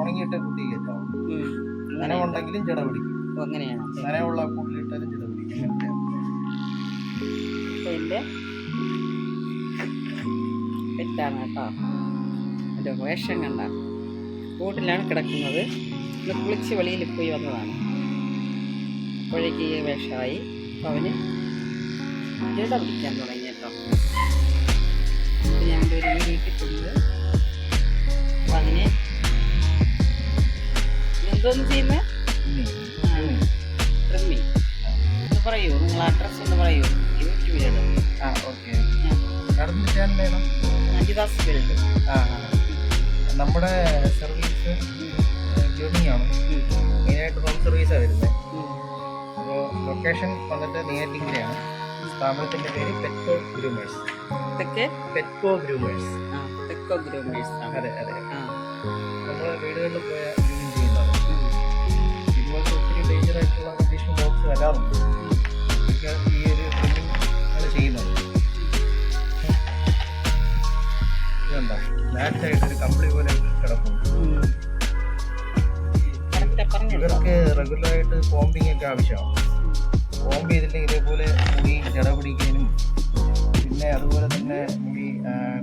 ഉണങ്ങിയിട്ട് കുത്തി കയറ്റാവും. നനവുണ്ടെങ്കിലും ജട പിടിക്കും. അങ്ങനെയാണ്? നനവുള്ള കൂടുതലിട്ടാലും ജട പിടിക്കും. പെറ്റാണ് കേട്ടോ. എന്റെ വേഷം കണ്ട. കൂട്ടിലാണ് കിടക്കുന്നത്. ഇന്ന് കുളിച്ച് വെളിയിൽ പോയി വന്നതാണ്. അപ്പോഴേക്ക് ഈ വേഷമായി. അപ്പോൾ അവന് ജട പിടിക്കാൻ തുടങ്ങി കേട്ടോ. ഞാൻ ഒരു വീട്ടിൽ കൊണ്ട് അപ്പം അങ്ങനെ എന്തോന്ന് ചെയ്യുന്നത് ട്രിമ്മിങ് ഒന്ന് പറയൂ നിങ്ങൾ അഡ്രസ്സ് ഒന്ന് പറയൂ. യൂട്യൂബിലിടും ആ ഓക്കെ അജിദാസ് വേൾഡ് ആ ആ. നമ്മുടെ സർവീസ് ജോണിയാണ് ആണ്. മെയിനായിട്ട് ഹോം സർവീസാണ് വരുന്നത് അപ്പോൾ ലൊക്കേഷൻ വന്നിട്ട് നെയ്യാറ്റിങ്കരയാണ് സ്ഥാപനത്തിന്റെ പേര് പെറ്റ്കോ ഗ്രൂമേഴ്സ് ഇതൊക്കെ പെറ്റ്കോ ഗ്രൂമേഴ്സ് തെക്കോ ഗ്രൂമേഴ്സ് അതെ അതെ. നമ്മൾ വീടുകളിൽ പോയ ഇതൊക്കെ ഈ ഒരു ആണ് ചെയ്യുന്നത്. ഇതെന്താ ലാറ്റായിട്ടൊരു കമ്പിളി പോലെ കിടക്കും ഇവർക്ക് റെഗുലറായിട്ട് കോമ്പിങ് ഒക്കെ ആവശ്യമാണ്. കോമ്പ് ചെയ്തില്ലെങ്കിൽ ഇതേപോലെ മുടി ജട പിടിക്കാനും പിന്നെ അതുപോലെ തന്നെ മുടി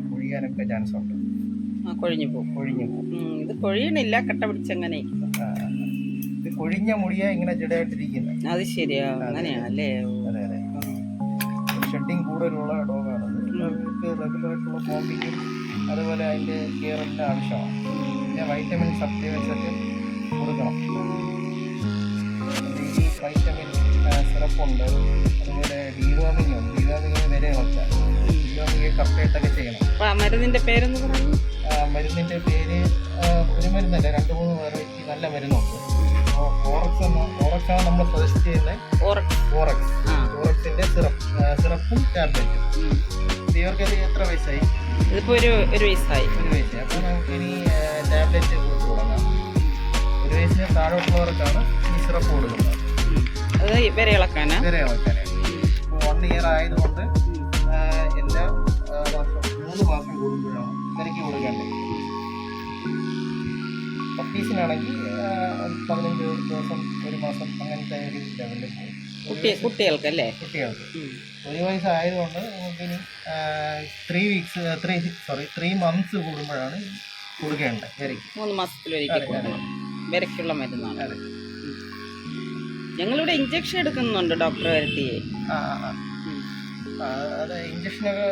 കൊഴിയാനൊക്കെ ചാൻസ് ഉണ്ട്. കൊഴിഞ്ഞു പോകും. കൊഴിഞ്ഞു പോകും. ഇത് കൊഴിയണില്ല കട്ട പിടിച്ചങ്ങനെ കൊഴിഞ്ഞ മുടിയാ ഇങ്ങനെ ജഡായിട്ടിരിക്കുന്നത് അത് ശരിയാ. അങ്ങനെയാണല്ലേ. അതെ. അതെ. ഷെഡിങ് കൂടുതലുള്ള ഡോഗാണത് അവർക്ക് റെഗുലറായിട്ടുള്ള കോമ്പിങ്ങും അതുപോലെ അതിന്റെ എല്ലാം ആവശ്യമാണ്. പിന്നെ വൈറ്റമിൻ സപ്ലിമെന്റ്സ് ഒക്കെ കൊടുക്കണം. ഈ വൈറ്റമിൻ സിറപ്പുണ്ട്. അതുപോലെ ഡീവാമിങ് ഉണ്ട്. വരെ വെച്ചാൽ ഡീവാമിങ് കറക്റ്റായിട്ടൊക്കെ ചെയ്യണം. മരുന്നിന്റെ പേരൊന്ന് പറയൂ ആ, മരുന്നിന്റെ പേര് ഒരു മരുന്നല്ല രണ്ട് മൂന്ന് വെറൈറ്റി നല്ല മരുന്നുണ്ട്. ഓറക്സ് എന്ന ഓറക്സ് ആണ് നമ്മൾ സജസ്റ്റ് ചെയ്യുന്നത് ഓറക്സ് ഓറക്സ് ആ ഓറക്സിന്റെ സിറപ്പ് സിറപ്പും ടാബ്ലറ്റും ഇവർക്ക് എത്ര വയസ്സായി ഇതിപ്പോ ഒരു ഒരു വയസ്സായി ഒരു വയസ്സായി അപ്പോൾ നമുക്ക് ഇനി ടാബ്ലറ്റ് കൊടുത്ത് തുടങ്ങാം ഒരു വയസ്സിന് താഴോട്ടുള്ളവർക്കാണ് ഈ സിറപ്പ് കൊടുക്കുന്നത്. അത് വരെ ഇളക്കാനാ വേറെ ആൾക്കാരാണ് വൺ ഇയർ ആയതുകൊണ്ട് എല്ലാ മാസം മൂന്ന് മാസം കൂടുമ്പോഴാണ് ഇവർക്ക് കൊടുക്കേണ്ടത് പപ്പീസിനാണെങ്കിൽ ആ, പതിനഞ്ച് ദിവസം ഒരു മാസം അങ്ങനത്തെ ഒരു ലെവലിൽ പോകും. കുട്ടികൾക്കല്ലേ? കുട്ടികൾക്ക്. ഉം. ഒരു വയസ്സായതുകൊണ്ട് നമുക്കിനി three weeks three sorry three months കൂടുമ്പോഴാണ് കൊടുക്കേണ്ടത് വരയ്ക്ക് മൂന്ന് മാസത്തിലൊരിക്കൽ വരയ്ക്കുള്ള മരുന്നാണ്. അതെ. ഞങ്ങളിവിടെ ഇഞ്ചക്ഷൻ എടുക്കുന്നുണ്ട് ഡോക്ടർ വരുത്തിയെ അത് ഇഞ്ചക്ഷനൊക്കെ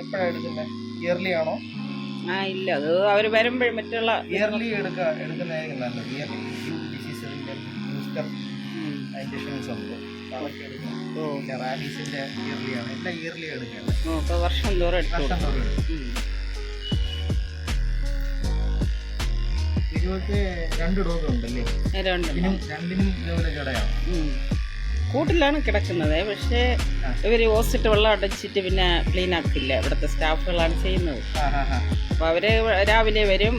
എപ്പോഴാണ് എടുക്കുന്നത് ഇയർലി ആണോ? ആ ഇല്ല. അത് അവർ വരുമ്പോൾ മറ്റുള്ള ഇയർലി എടുക്കുക എടുക്കുന്നതായിരിക്കും നല്ലത്. ഇയർലി ഡിസീസസിന്റെ ബൂസ്റ്റർ ഉം. ഇഞ്ചക്ഷൻസ് ഉണ്ട് അതൊക്കെ എടുക്കണം ഓ പിന്നെ റാബീസിന്റെ ഇയർലി ആണ്. എല്ലാം ഇയർലി എടുക്കേണ്ടത്. വർഷം തോറും എടുത്തു വർഷം തോറും എടുക്കും. ഉം. രണ്ട് ഡോഗ് ഉണ്ടല്ലേ രണ്ടിനും രണ്ടിനും ഇതുപോലെ കടയാണ്. ഉം. കൂട്ടിലാണ് കിടക്കുന്നത്. പക്ഷേ. ഇവർ ഓസിട്ട് വെള്ളം അടച്ചിട്ട് പിന്നെ ക്ലീൻ ആക്കില്ല ഇവിടുത്തെ സ്റ്റാഫുകളാണ് ചെയ്യുന്നത്. അപ്പോൾ അവർ രാവിലെ വരും.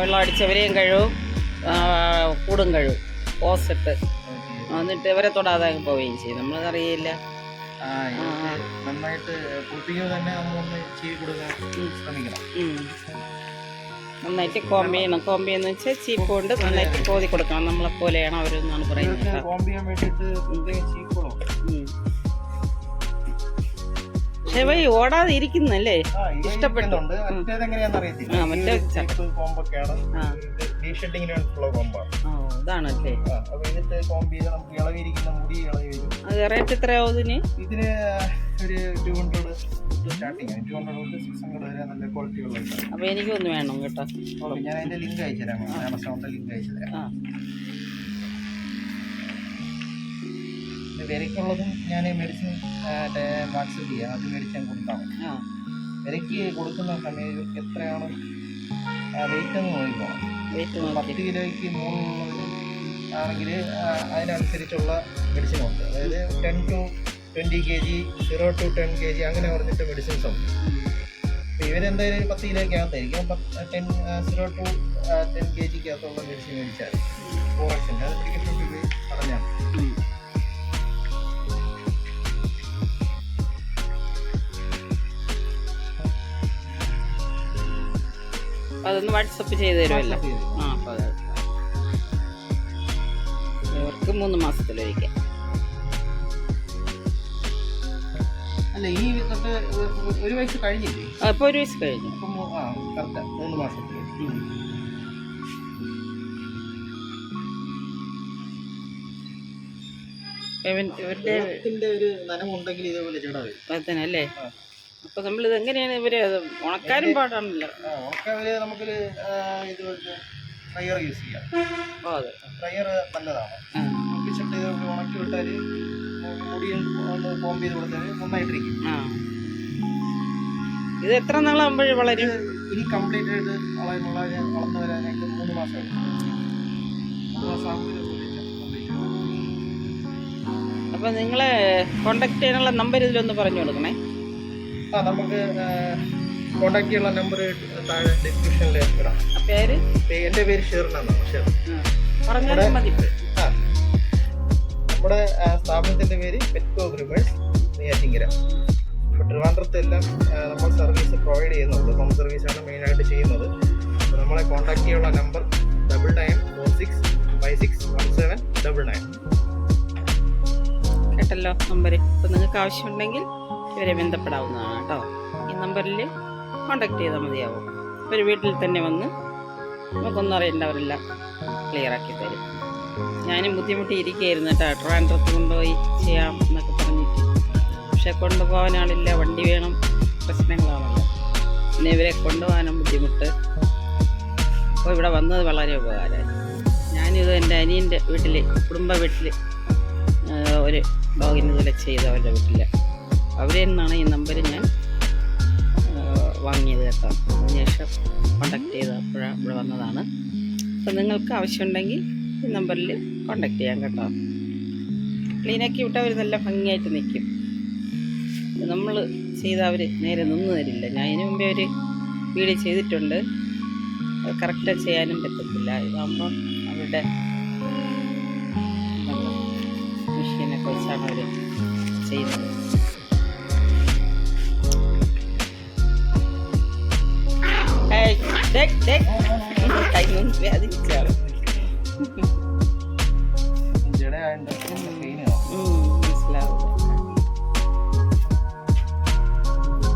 വെള്ളം അടിച്ചവരെയും കഴുകും. കൂടും കഴുകും. ഓസിട്ട് എന്നിട്ട് ഇവരെ തൊടാതെ പോവുകയും ചെയ്യും. ഇതൊക്കെ നന്നായിട്ട് തന്നെ നമ്മളൊന്ന് ചെയ്ത് കൊടുക്കാൻ ശ്രമിക്കണം. നന്നായിട്ട് കോമ്പ് ചെയ്യണം. കോമ്പ് ചെയ്യുന്ന വെച്ചാൽ ചീപ്പ് കൊണ്ട് നന്നായിട്ട് കോതി കൊടുക്കണം. നമ്മളെ പോലെയാണ് അവരെന്നാണ് പറയുന്നത്. പക്ഷേ വൈ ഓടാതെ ഇരിക്കുന്നല്ലേ ഇഷ്ടപ്പെട്ടുണ്ട് ആ, മറ്റേ ഇതാണല്ലേ അത് റേറ്റ് എത്രയാവും ഇതിന്? ഇതിന് ഒരു two hundred starting two hundred തൊട്ട് സിക്സ് ഹൺഡ്രഡ് വരെ നല്ല ക്വാളിറ്റി ഉള്ള ഇതാണ്. അപ്പോൾ എനിക്കൊന്ന് വേണം കേട്ടോ. ഓക്കെ ഞാൻ അതിന്റെ ലിങ്ക് അയച്ചു തരാം. ആമസോണിന്റെ ലിങ്ക് അയച്ചു തരാം. വിരയ്ക്കുള്ളതും ഞാൻ മെഡിസിൻ വാട്സപ്പ് ചെയ്യാം അത് മേടിച്ചാൽ കൊടുത്താൽ മതി വിരയ്ക്ക് കൊടുക്കുന്ന സമയം ഇവർക്ക് എത്രയാണ് വെയിറ്റ് ഒന്ന് നോക്കിക്കോണം പത്ത് കിലോയ്ക്ക് മൂന്ന് ആണെങ്കിൽ അതിനനുസരിച്ചുള്ള മെഡിസിൻ ഉണ്ട്. അതായത് ten two twenty K G zero two ten K G അങ്ങനെ പറഞ്ഞിട്ട് മെഡിസിൻസ് ഉണ്ട്. അപ്പോൾ ഇവരെന്തായാലും പത്ത് കിലോയ്ക്ക് അകത്തായിരിക്കും ten zero two ten K ജിക്ക് അകത്തുള്ള മെഡിസിൻ മേടിച്ചാൽ കോറക്സിന്റെ അത് പിടിക്കപ്പെട്ടു പറഞ്ഞാൽ. അതൊന്ന് വാട്സപ്പ് ചെയ്ത് തരുമല്ലോ. ആ അപ്പോൾ അത്. ഇവർക്ക് മൂന്ന് മാസത്തിലൊരിക്കൽ. അല്ല ഈ തൊട്ട് ഒരു വയസ്സ് കഴിഞ്ഞില്ലേ? അപ്പോൾ ഒരു വയസ്സ് കഴിഞ്ഞു. ഇപ്പം മൂ- ആ കറക്റ്റ് മൂന്ന് മാസത്തിൽ ഒരു നനമുണ്ടെങ്കിൽ ഇതേപോലെ ചെട വരും. അതിനല്ലേ അപ്പൊ അപ്പോൾ നമ്മളിത് എങ്ങനെയാണ് ഇവർ ഉണക്കാനും പാടാണല്ലോ. ഉണക്കാവിൽ നമുക്കൊരു ഇത് യൂസ് ചെയ്യാം. ഫ്രയർ നല്ലതാണ്. ഇത് ഉണക്കി വിട്ടാൽ മുടിയും ഒന്ന് കോമ്പ് ചെയ്ത് കൊടുത്താൽ നന്നായിട്ടിരിക്കും. ഇത് എത്ര നാളാകുമ്പോഴേ വളരും? ഇനി കംപ്ലീറ്റ് ആയിട്ട് വളർന്നുള്ള വളർന്നു വരാനായിട്ട് മൂന്ന് മാസം മൂന്ന് അപ്പോൾ നിങ്ങളെ കോണ്ടാക്ട് ചെയ്യാനുള്ള നമ്പർ ഇതിലൊന്ന് പറഞ്ഞു കൊടുക്കണേ. ആ നമുക്ക് കോണ്ടാക്ട് ചെയ്യാനുള്ള നമ്പർ താഴെ ഡിസ്ക്രിപ്ഷനിൽ ഇടാം. പേര്? എന്റെ പേര് ഷെറിൻ. എന്നാണ് ഷെർ. പറഞ്ഞാലും മതി. നമ്മുടെ സ്ഥാപനത്തിന്റെ പേര് പെറ്റ്കോ ഗ്രിമേഴ്സ് നെയ്യാറ്റിങ്കര. ഇപ്പോൾ ട്രിവാൻഡ്രത്തെല്ലാം നമ്മൾ സർവീസ് പ്രൊവൈഡ് ചെയ്യുന്നുണ്ട്. ഹോം സർവീസാണ് മെയിനായിട്ട് ചെയ്യുന്നത്. അപ്പോൾ നമ്മളെ കോൺടാക്ട് ചെയ്യാനുള്ള number double nine four six five six one seven double nine കേട്ടല്ലോ നമ്പർ അപ്പോൾ നിങ്ങൾക്ക് ആവശ്യമുണ്ടെങ്കിൽ ഇവരെ ബന്ധപ്പെടാവുന്നതാണ് കേട്ടോ. ഈ നമ്പറിൽ കോൺടാക്ട് ചെയ്താൽ മതിയാവും. ഒരു വീട്ടിൽ തന്നെ വന്ന് നമുക്കൊന്നും അറിയേണ്ടവരെല്ലാം ക്ലിയർ ആക്കി തരും. ഞാനും ബുദ്ധിമുട്ടി ഇരിക്കുകയായിരുന്നു കേട്ടോ. ട്രാൻഡ്രത്ത് കൊണ്ടുപോയി ചെയ്യാം എന്നൊക്കെ പറഞ്ഞിട്ട്. പക്ഷെ കൊണ്ടുപോകാൻ ആളില്ല. വണ്ടി വേണം. പ്രശ്നങ്ങളാണല്ലോ. പിന്നെ ഇവരെ കൊണ്ടുപോകാനും ബുദ്ധിമുട്ട്. അപ്പോൾ ഇവിടെ വന്നത് വളരെ ഉപകാരമായി. ഞാനിത് എന്റെ അനിയന്റെ വീട്ടിൽ കുടുംബ വീട്ടിൽ ഒരു ഡോഗിന് ഇതുപോലെ ചെയ്തു അവരുടെ വീട്ടിൽ. അവരിൽ നിന്നാണ് ഈ നമ്പർ ഞാൻ വാങ്ങിയത് കേട്ടോ. അതിനുശേഷം കോണ്ടാക്ട് ചെയ്ത് അപ്പോഴാണ് ഇവിടെ വന്നതാണ്. അപ്പോൾ നിങ്ങൾക്ക് ആവശ്യമുണ്ടെങ്കിൽ ഈ നമ്പറിൽ കോണ്ടാക്ട് ചെയ്യാം കേട്ടോ. ക്ലീനാക്കി വിട്ടാൽ അവർ നല്ല ഭംഗിയായിട്ട് നിൽക്കും നമ്മൾ ചെയ്ത അവർ നേരെ നിന്ന് തരില്ല. ഞാൻ അതിന് മുമ്പേ അവർ വീഡിയോ ചെയ്തിട്ടുണ്ട്. അത് കറക്റ്റ് ചെയ്യാനും പറ്റത്തില്ല. ഇതാകുമ്പോൾ അവരുടെ മെഷീനൊക്കെ വെച്ചാണ് അവർ ചെയ്യുന്നത്. ഏയ്, ഡേയ്, ഡേയ്. കൈ ഒന്ന് വേദനിച്ചാണ്.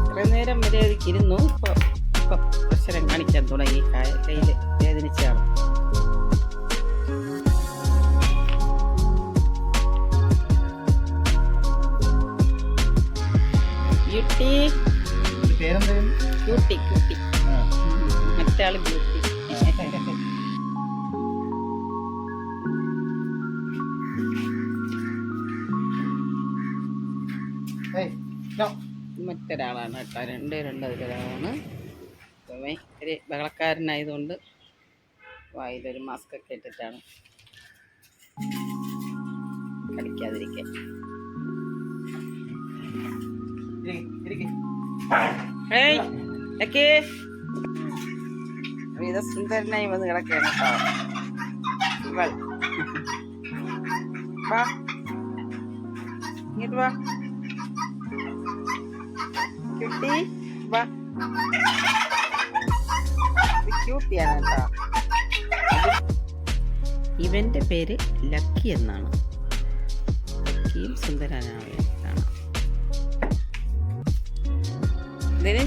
കുറേ നേരം മര്യാദയ്ക്ക് ഇരുന്നു ഇപ്പൊ ഇപ്പൊ പ്രശ്നം കാണിക്കാൻ തുടങ്ങി. കയ്യിൽ വേദനിച്ചാണ്. ബ്യൂട്ടി. പേരെന്താ ക്യൂട്ടി ആ. മറ്റാൾ ബ്യൂട്ടി. മറ്റൊരാളാണ് കേട്ടോ. രണ്ട് രണ്ട് അതിലൊരാളാണ്. അപ്പം ഒരു ബഹളക്കാരനായതുകൊണ്ട് വായിലൊരു മാസ്ക് ഒക്കെ ഇട്ടിട്ടാണ് കളിക്കാതിരിക്കാൻ. സുന്ദരനായി വന്ന് കിടക്കുകയാണ് കേട്ടോ. ഇവൾ. വാ. ഇങ്ങോട്ട് വാ. ക്യൂട്ടി വാ. ക്യൂട്ടിയാണ് പേര് ലക്കി എന്നാണ്. ലക്കിയും സുന്ദരനാണ് ഇതിന്